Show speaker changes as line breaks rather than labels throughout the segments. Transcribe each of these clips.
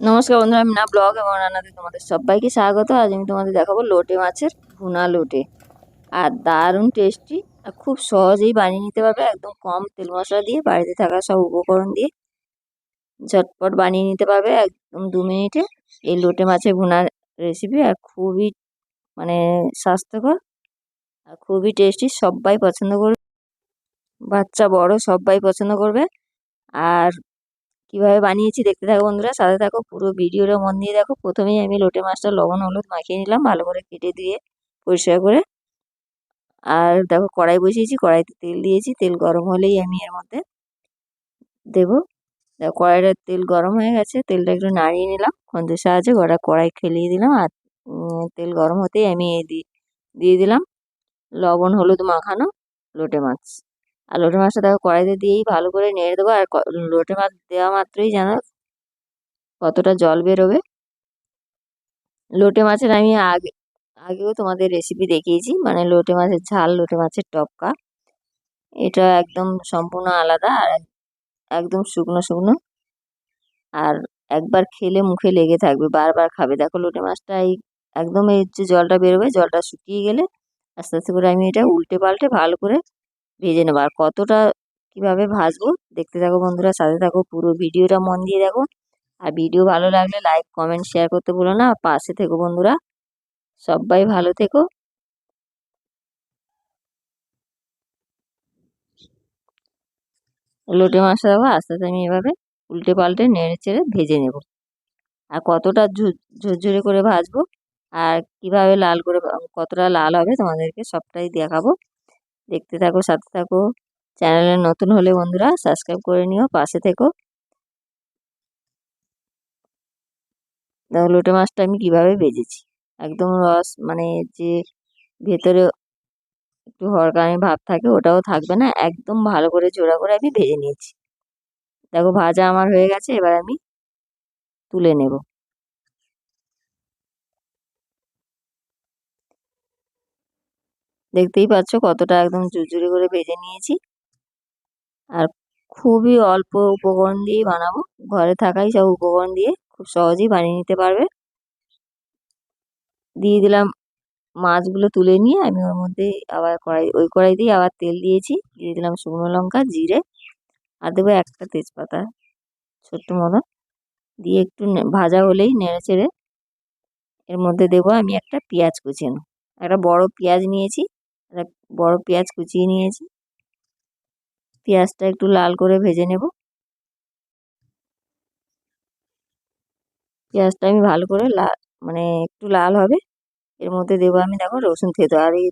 নমস্কার বন্ধুরা, আমি না ব্লগ এবং রান্নাতে তোমাদের সবাইকে স্বাগত। আজ আমি তোমাদের দেখাবো লোটে মাছের ভুনা লোটে। আর দারুণ টেস্টি আর খুব সহজেই বানিয়ে নিতে পারবে। একদম কম তেল মশলা দিয়ে, বাড়িতে থাকা সব উপকরণ দিয়ে ঝটপট বানিয়ে নিতে পারবে একদম দু মিনিটে এই লোটে মাছের ভুনার রেসিপি আর খুবই মানে স্বাস্থ্যকর আর খুবই টেস্টি সবাই পছন্দ করবে। বাচ্চা বড়, সবাই পছন্দ করবে। আর কীভাবে বানিয়েছি দেখতে থাকো বন্ধুরা। সাথে থাকো পুরো ভিডিওটা মন দিয়ে দেখো। প্রথমেই আমি লোটে মাছটা লবণ, হলুদ মাখিয়ে নিলাম, ভালো করে কেটে দিয়ে পরিষ্কার করে। আর দেখো কড়াই বসিয়েছি, কড়াইতে তেল দিয়েছি। তেল গরম হলেই আমি এর মধ্যে দেবো। দেখো কড়াইটার তেল গরম হয়ে গেছে, তেলটা একটু নাড়িয়ে নিলাম। খন্তের সাহায্যে গোটা কড়াই খেলিয়ে দিলাম। আর তেল গরম হতেই আমি দিয়ে দিলাম লবণ, হলুদ মাখানো লোটে মাছ। আর লোটে মাছটা দেখো কড়াইতে দিয়েই ভালো করে নেড়ে দেবো। আর লোটে মাছ দেওয়া মাত্রই যেন কতটা জল বেরোবে। লোটে মাছের আমি আগে, আগেও তোমাদের রেসিপি দেখিয়েছি। মানে লোটে মাছের ঝাল, লোটে মাছের টপকা। এটা একদম সম্পূর্ণ আলাদা আর একদম শুকনো শুকনো। আর একবার খেলে মুখে লেগে থাকবে, বারবার খাবে। দেখো লোটে মাছটা এই একদম এই যে জলটা বেরোবে, জলটা শুকিয়ে গেলে আস্তে আস্তে করে আমি এটা উল্টে পাল্টে ভালো করে ভেজে নেব। আর কতটা কীভাবে ভাজবো, দেখতে থাকো বন্ধুরা, সাথে থাকো, পুরো ভিডিওটা মন দিয়ে দেখো। আর ভিডিও ভালো লাগলে লাইক, কমেন্ট, শেয়ার করতে ভুলো না। পাশে থেকো বন্ধুরা, সবাই ভালো থেকো। লোটে মাছটা দেবো আস্তে আস্তে আমি এভাবে উল্টে পাল্টে নেড়ে চেড়ে ভেজে নেব। আর কতটা ঝুরঝুরে করে ভাজবো, আর কীভাবে লাল করে, কতটা লাল হবে তোমাদেরকে সবটাই দেখাবো। দেখতে থাকো, সাথে থাকো। চ্যানেলে নতুন হলে বন্ধুরা সাবস্ক্রাইব করে নিও, পাশে থেকো। দেখো, লোটে মাছটা আমি কীভাবে ভেজেছি। একদম রস মানে যে ভেতরে একটু হরকানি ভাব থাকে, ওটাও থাকবে না। একদম ভালো করে জোড়া করে আমি ভেজে নিয়েছি। দেখো, ভাজা আমার হয়ে গেছে, এবার আমি তুলে নেব। দেখতেই পাচ্ছ কতটা একদম ঝুরঝুরে করে ভেজে নিয়েছি। আর খুবই অল্প উপকরণ দিয়েই বানাবো। ঘরে থাকাই সব উপকরণ দিয়ে খুব সহজেই বানিয়ে নিতে পারবে। দিয়ে দিলাম মাছগুলো তুলে নিয়ে আমি ওর মধ্যে আবার কড়াই, ওই কড়াইতেই আবার তেল দিয়েছি। দিয়ে দিলাম শুকনো লঙ্কা, জিরে আর দেবো একটা তেজপাতা ছোট্ট মতো দিয়ে একটু ভাজা হলেই নেড়ে চেড়ে এর মধ্যে দেবো আমি একটা পেঁয়াজ কুচানো। একটা বড় পেঁয়াজ নিয়েছি। একটা বড় পেঁয়াজ কুচিয়ে নিয়েছি। পেঁয়াজটা একটু লাল করে ভেজে নেব। পেঁয়াজটা আমি ভালো করে লাল মানে একটু লাল হবে। এর মধ্যে দেবো আমি দেখো রসুন থেতো। আর এই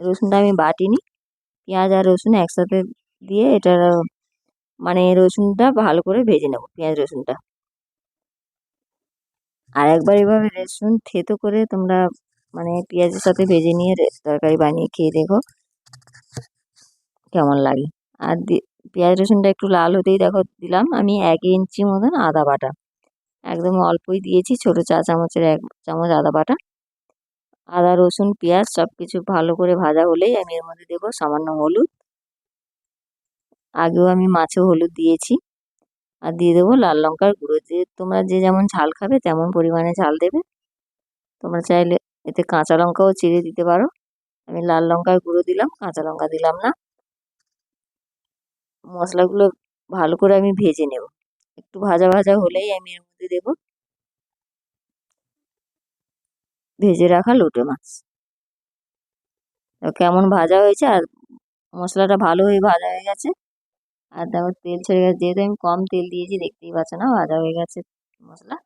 রসুনটা আমি বাটিনি। পেঁয়াজ আর রসুন একসাথে দিয়ে এটা মানে রসুনটা ভালো করে ভেজে নেব, পেঁয়াজ রসুনটা। আর একবার এভাবে রসুন থেতো করে তোমরা মানে পেঁয়াজের সাথে ভেজে নিয়ে তরকারি বানিয়ে খেয়ে দেখো কেমন লাগে। আর পেঁয়াজ রসুনটা একটু লাল হতেই দেখো দিলাম, আমি এক ইঞ্চি মতন আদা বাটা। একদম অল্পই দিয়েছি, ছোটো চা চামচের এক চামচ আদা বাটা। আদা, রসুন, পেঁয়াজ সব কিছু ভালো করে ভাজা হলেই আমি এর মধ্যে দেবো সামান্য হলুদ। আগেও আমি মাছে হলুদ দিয়েছি। আর দিয়ে দেবো লাল লঙ্কার গুঁড়ো। যে তোমরা যে যেমন ঝাল খাবে তেমন পরিমাণে ঝাল দেবে। তোমরা চাইলে এতে কাঁচা লঙ্কাও চিড়ে দিতে পারো। আমি লাল লঙ্কার গুঁড়ো দিলাম, কাঁচা লঙ্কা দিলাম না। মশলাগুলো ভালো করে আমি ভেজে নেব। একটু ভাজা ভাজা হলেই আমি এর মধ্যে দেবো। ভেজে রাখা লোটে মাছ। কেমন ভাজা হয়েছে আর মশলাটা ভালো হয়ে ভাজা হয়ে গেছে। আর দেখো তেল ছেড়ে গেছে, যেহেতু আমি কম তেল দিয়েছি, দেখতেই পাচ্ছ না, ভাজা হয়ে গেছে মশলা।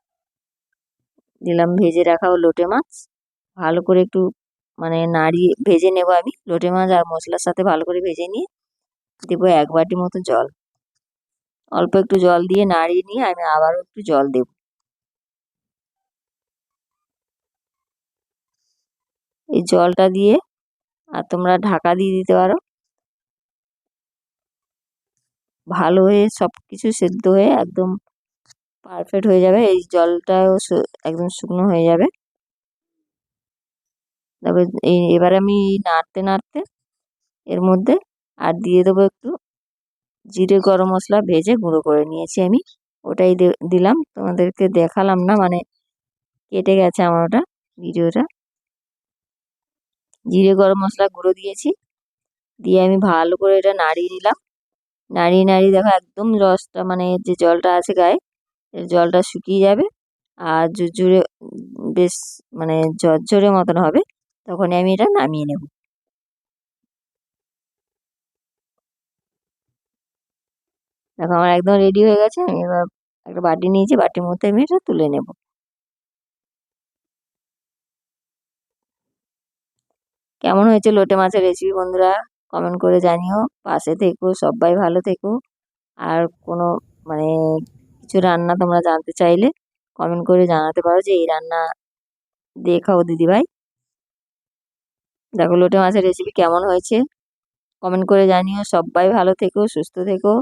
দিলাম, ভেজে রাখা লোটে মাছ। ভালো করে একটু মানে নাড়িয়ে ভেজে নেব আমি লোটে মাছ আর মশলার সাথে ভালো করে ভেজে নিয়ে দেবো এক বাটি মতো জল। অল্প একটু জল দিয়ে নাড়িয়ে নিয়ে আমি আবারও একটু জল দেব। এই জলটা দিয়ে আর তোমরা ঢাকা দিয়ে দিতে পারো। ভালো হয়ে সব কিছু সেদ্ধ হয়ে একদম পারফেক্ট হয়ে যাবে। এই জলটাও একদম শুকনো হয়ে যাবে। তবে এবার আমি নাড়তে নাড়তে এর মধ্যে আর দিয়ে দেবো একটু জিরে গরম মশলা ভেজে গুঁড়ো করে নিয়েছি আমি। ওটাই দিলাম। তোমাদেরকে দেখালাম না মানে কেটে গেছে আমার ওটা ভিডিওটা। জিরে গরম মশলা গুঁড়ো দিয়েছি। দিয়ে আমি ভালো করে এটা নাড়িয়ে নিলাম। নাড়িয়ে নাড়িয়ে দেখো একদম রসটা মানে যে জলটা আছে গায়ে জলটা শুকিয়ে যাবে। আর ঝুরঝুরে বেশ মানে ঝরঝরে মতন হবে। তখনই আমি এটা নামিয়ে নেব। দেখো, আমার একদম রেডি হয়ে গেছে, আমি এবার একটা বাটি নিয়েছি, বাটির মধ্যে আমি এটা তুলে নেব। কেমন হয়েছে লোটে মাছের রেসিপি বন্ধুরা? কমেন্ট করে জানিও। পাশে থেকো, সবাই ভালো থেকো। আর কোনো মানে কিছু রান্না তোমরা জানতে চাইলে কমেন্ট করে জানাতে পারো যে এই রান্না দেখাও দিদিভাই। দেখো লোটে মাছের রেসিপি কেমন হয়েছে? কমেন্ট করে জানিও। সবাই ভালো থেকো, সুস্থ থেকো।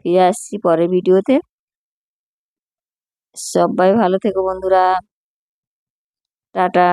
ফিরে আসছি পরের ভিডিওতে। সবাই ভালো থেকো বন্ধুরা। টাটা।